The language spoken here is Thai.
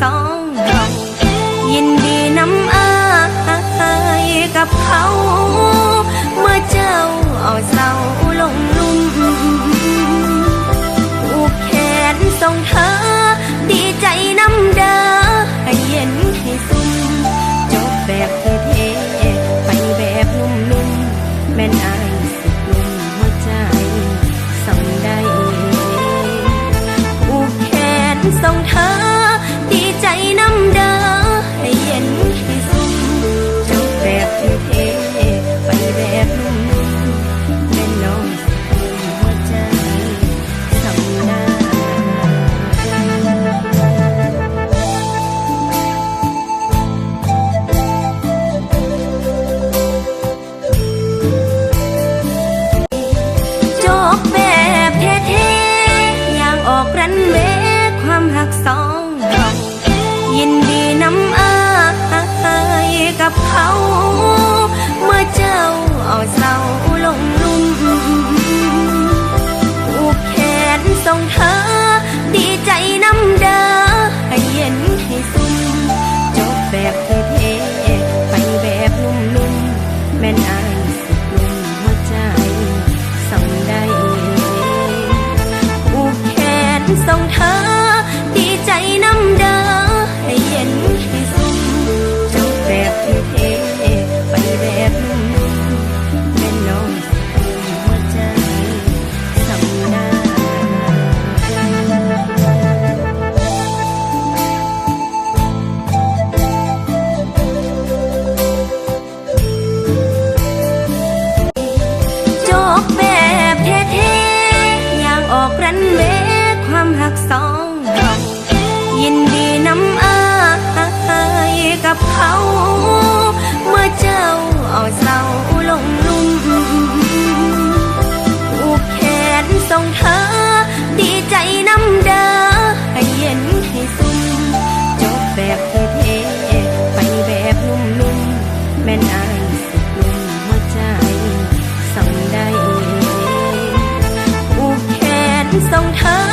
สองเรายินดีนำอายกับเขา เมื่อเจ้าเอาเศร้าลงลุ่มผูกแขนส่งเธอ ดีใจน้ำเด้อให้เย็นให้ซุ่มจบแบบเท่ๆไปแบบนุ่มๆแม่นอายสิกลุ่มหัวใจส่งได้ผูกแขนส่งเธอ หักสองเรายินดีน้ำอายกับเขา เมื่อเจ้าเอาเศร้าลงลุ่มผูกแขนส่งเธอ ดีใจน้ำเด้อให้เย็นให้ซุ่มจบแบบเท่ๆไปแบบนุ่มๆแม่นอายสิกลุ่มหัวใจสำได้ผูกแขนส่งเธอ หักสองเรายินดีนำอายกับเขา เมื่อเจ้าเอาเศร้าลงลุ่มผูกแขนส่งเธอ ดีใจน้ำเด้อให้เย็นให้ซุ่มจบแบบเท่ๆไปแบบนุ่มๆแม่นอายสิกลุ่มหัวใจส่งได้ผูกแขนส่งเธอ